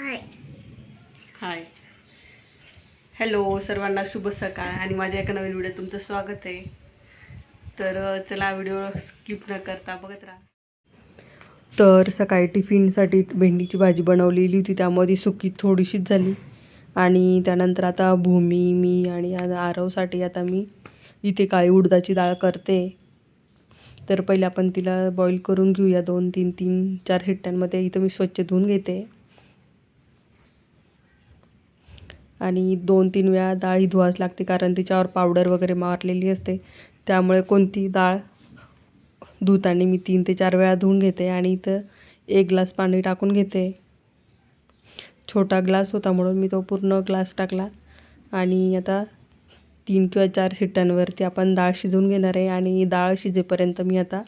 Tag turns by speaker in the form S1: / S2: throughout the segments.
S1: हाय
S2: hi hello सर्वांना शुभ सकाळ आणि माझ्या एका नवीन व्हिडिओ तुमचं स्वागत आहे. तर चला व्हिडिओ स्किप न करता बघत राहा. तर सकाळी टिफिनसाठी भेंडीची भाजी बनवलेली होती त्यामध्ये सुकी थोडीशीच झाली. आणि त्यानंतर आता भूमी मी आणि आता आरवसाठी आता मी इथे काळी उडदाची डाळ करते. तर पहिले आपण तिला बॉईल करून घेऊया दोन तीन तीन चार शिट्ट्यांमध्ये. इथं मी स्वच्छ धुवून घेते. आणि दोन तीन वेळा डाळ ही धुवाच लागते कारण तिच्यावर पावडर वगैरे मारलेली असते. त्यामुळे कोणती डाळ धुताना मी तीन ते चार वेळा धुवून घेते आणि इथं एक ग्लास पाणी टाकून घेते. छोटा ग्लास होता म्हणून मी तो पूर्ण ग्लास टाकला. आणि आता तीन किंवा चार शिट्ट्यांवरती आपण डाळ शिजवून घेणार आहे आणि डाळ शिजेपर्यंत मी आता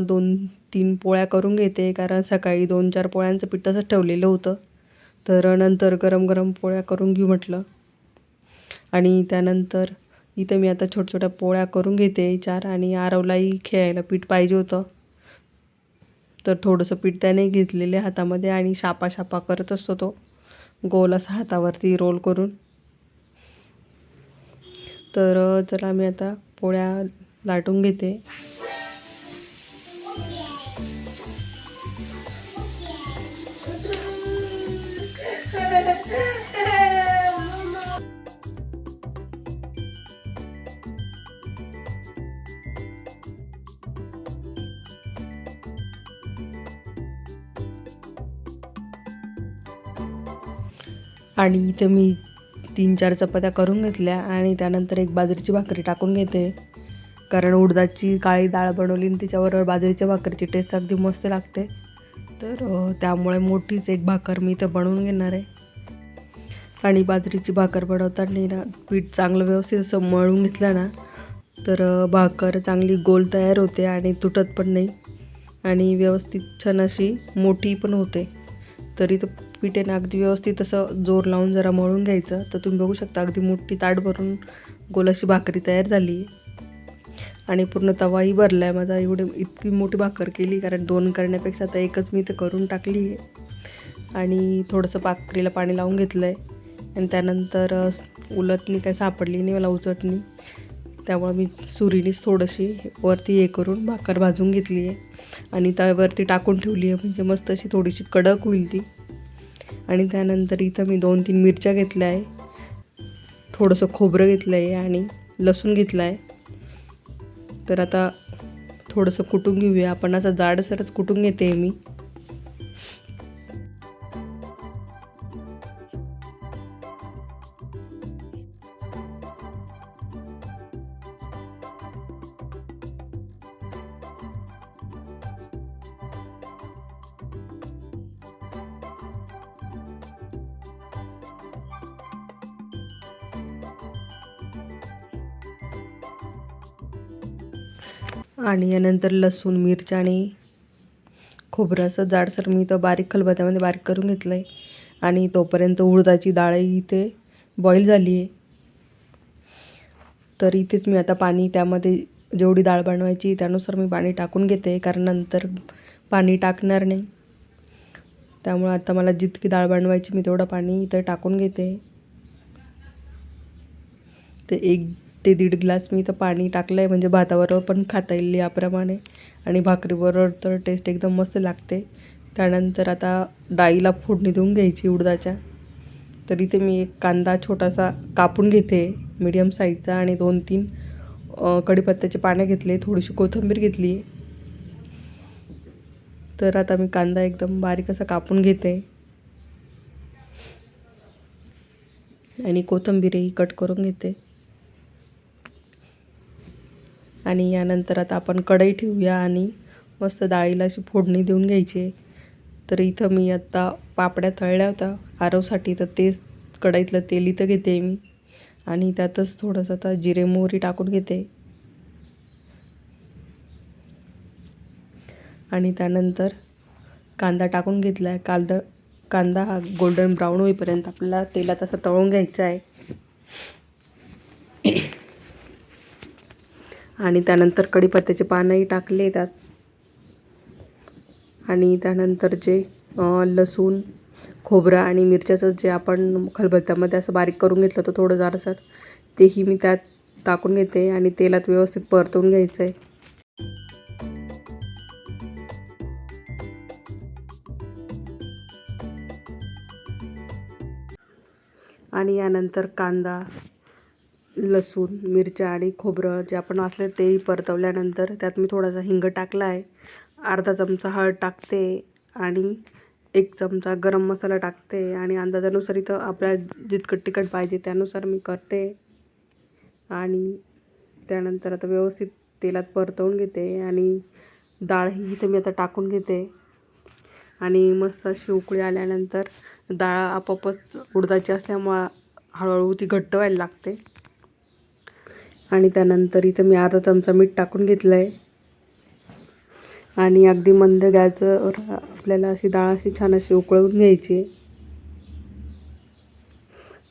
S2: दोन तीन पोळ्या करून घेते कारण सकाळी दोन चार पोळ्यांचं पीठ तसंच ठेवलेलं होतं. तर नंतर गरम गरम पोळ्या करून घेऊ म्हटलं. आणि त्यानंतर इथं मी आता छोट्या छोट्या पोळ्या करून घेते चार आणि आरवलाही खेळायला पीठ पाहिजे होतं. तर थोडंसं पीठ त्याने घेतलेले हातामध्ये आणि शापा शापा करत असतो तो. गोल असा हातावरती रोल करून. तर चला मी आता पोळ्या लाटून घेते. आणि इथं मी तीन चार चपात्या करून घेतल्या आणि त्यानंतर एक बाजरीची भाकरी टाकून घेते. कारण उडदाची काळी डाळ बनवली आणि त्याच्याबरोबर बाजरीच्या भाकरीची टेस्ट अगदी मस्त लागते. तर त्यामुळे मोठीच एक भाकर मी इथं बनवून घेणार आहे. आणि बाजरीची भाकर बनवताना ना पीठ चांगलं व्यवस्थित असं मळून घेतलं ना तर भाकर चांगली गोल तयार होते आणि तुटत पण नाही. आणि व्यवस्थित छान अशी मोठी पण होते. तरी तर पीठ आहे ना अगदी व्यवस्थित असं जोर लावून जरा मळून घ्यायचं. तर तुम्ही बघू शकता अगदी मोठी ताट भरून गोल अशी भाकरी तयार झाली. आणि पूर्ण तवाही भरला आहे माझा एवढे इतकी मोठी भाकर केली कारण दोन करण्यापेक्षा आता एकच मी तर करून टाकली आहे. आणि थोडंसं भाकरीला पाणी लावून घेतलं आहे आणि त्यानंतर उलटनी उलटणी काय सापडली नाही मला उचटणी. त्यामुळे मी सुरीनीच थोडीशी वरती हे करून भाकर भाजून घेतली आहे. आणि त्यावरती टाकून ठेवली आहे. म्हणजे मस्त अशी थोडीशी कडक होईल ती. आणि त्यानंतर इथं मी दोन तीन मिरच्या घेतल्या आहे. थोडंसं खोबरं घेतलं आहे आणि लसूण घेतलं आहे. तर आता थोडंसं कुटून घेऊया. आपण असं जाडसरच कुटून घेते मी. आणि यानंतर लसूण मिरच्या आणि खोबरं असं जाडसर मी इथं बारीक खलबत्यामध्ये बारीक करून घेतलं आहे आणि तोपर्यंत उडदाची डाळही इथे बॉईल झाली आहे. तर इथेच मी आता पाणी त्यामध्ये जेवढी डाळ बनवायची त्यानुसार मी पाणी टाकून घेते कारण नंतर पाणी टाकणार नाही. त्यामुळे आता मला जितकी डाळ बनवायची मी तेवढं पाणी इथं टाकून घेते. ते एक ते दीड ग्लास मी इथं पाणी टाकलं आहे म्हणजे भाताबरोबर पण खाता येईल याप्रमाणे. आणि भाकरीबरोबर तर टेस्ट एकदम मस्त लागते. त्यानंतर आता डाळीला फोडणी देऊन घ्यायची उडदाच्या. तर इथे मी एक कांदा छोटासा कापून घेते मीडियम साईजचा आणि दोन तीन कढीपत्त्याचे पाने घेतले थोडीशी कोथिंबीर घेतली. तर आता मी कांदा एकदम बारीक असा कापून घेते. आणि कोथिंबीरही कट करून घेते. आणि यानंतर आता आपण कढई ठेवूया आणि मस्त डाळीला अशी फोडणी देऊन घ्यायची. तर इथं मी आत्ता पापड्या तळल्या होत्या. आरवसाठी तर तेच कढईतलं तेल इथं घेते मी. आणि त्यातच थोडंसं आता जिरे मोहरी टाकून घेते. आणि त्यानंतर कांदा टाकून घेतला आहे कांदा कांदा हा गोल्डन ब्राऊन होईपर्यंत आपल्याला तेलात असं तळून घ्यायचा आहे. आणि त्यानंतर कढीपत्त्याचे पानंही टाकले त्यात. आणि त्यानंतर जे लसूण खोबरं आणि मिरच्याचं जे आपण खलबत्त्यामध्ये असं बारीक करून घेतलं होतं थोडं जारसर तेही मी त्यात टाकून घेते आणि तेलात व्यवस्थित परतवून घ्यायचं आहे आणि यानंतर कांदा लसूण मिरच्या आणि खोबरं जे आपण असले तेही परतवल्यानंतर त्यात मी थोडासा हिंग टाकला आहे अर्धा चमचा हळद टाकते आणि एक चमचा गरम मसाला टाकते आणि अंदाजानुसार इथं आपल्याला जितकं तिखट पाहिजे त्यानुसार मी करते. आणि त्यानंतर आता व्यवस्थित तेलात परतवून घेते आणि डाळ ही इथं मी आता टाकून घेते. आणि मस्त अशी उकळी आल्यानंतर डाळ आपोआपच उडदाची असल्यामुळं हळूहळू ती घट्ट व्हायला लागते. आणि त्यानंतर इथं मी अर्धा चमचा मीठ टाकून घेतलं आहे आणि अगदी मंद गॅसवर आपल्याला अशी डाळ अशी छान अशी उकळवून घ्यायची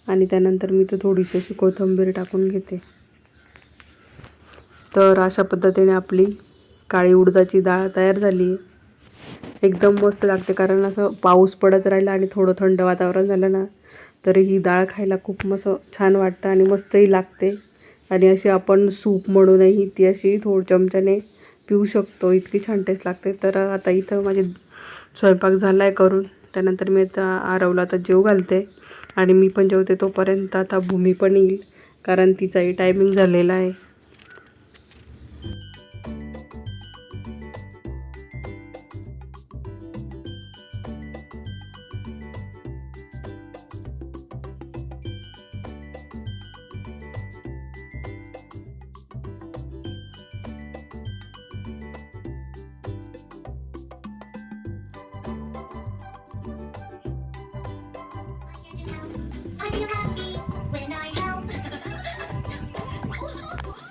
S2: आणि त्यानंतर मी तर थोडीशी अशी कोथिंबीर टाकून घेते. तर अशा पद्धतीने आपली काळी उडदाची डाळ तयार झाली आहे. एकदम मस्त लागते कारण असं पाऊस पडत राहिला आणि थोडं थंड वातावरण झालं ना तरी ही डाळ खायला खूप मस्त छान वाटतं आणि मस्तही लागते. आणि अशी आपण सूप म्हणूनही ती अशी थोड चमच्याने पिऊ शकतो. इतकी छान टेस्ट लागते. तर आता इथं माझे स्वयंपाक झाला आहे करून. त्यानंतर मी आता आरवला आता जेव घालते. आणि मी पण जेवते तोपर्यंत आता भूमी पण येईल. कारण तिचाही टायमिंग झालेला आहे.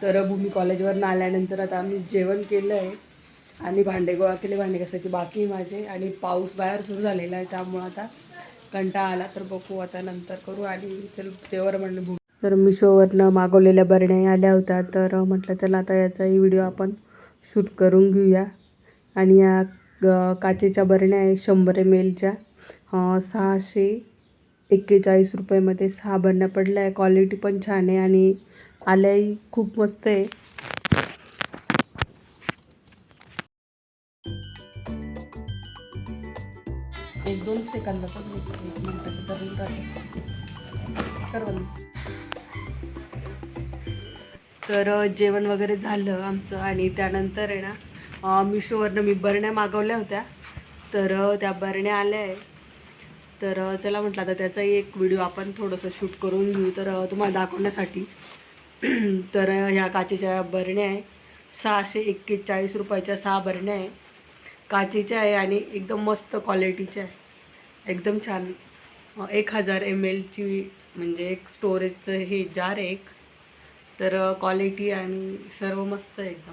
S2: तर भूमी कॉलेजवरनं आल्यानंतर आता आम्ही जेवण केलं आहे. आणि भांडे गोळा केले भांडे घासायचे बाकी माझे. आणि पाऊस बाहेर सुरू झालेला आहे त्यामुळं आता कंटाळा आला तर बघू आता नंतर करू. आणि चल तेवर म्हणलं भूमी. तर मिशोवरनं मागवलेल्या बरण्या आल्या होत्या. तर म्हटलं चला आता याचाही व्हिडिओ आपण शूट करून घेऊया. आणि या ग- काचेच्या बरण्या आहे शंभर एम एलच्या सहाशे एक्केचाळीस रुपयामध्ये सहा बरण्या पडल्या. आहे क्वालिटी पण छान आहे. आणि आल्याही खूप मस्त आहे. एक दोन सेकंदात एक धरून राहते. तर जेवण वगैरे झालं आमचं आणि त्यानंतर आहे ना मिशोवरनं मी बरण्या मागवल्या होत्या. तर त्या बरण्या आल्या आहे. तर चला म्हटलं आता त्याचाही एक व्हिडिओ आपण थोडंसं शूट करून घेऊ. तर तुम्हाला दाखवण्यासाठी तर ह्या काचेच्या बरण्या आहे. सहाशे एक्केचाळीस रुपयाच्या सहा बरण्या आहे. काचेच्या आहे आणि एकदम मस्त क्वालिटीच्या आहे. एकदम छान. एक हजार एम एलची म्हणजे एक स्टोरेजचं हे जार एक. तर क्वालिटी आणि सर्व मस्त एकदम.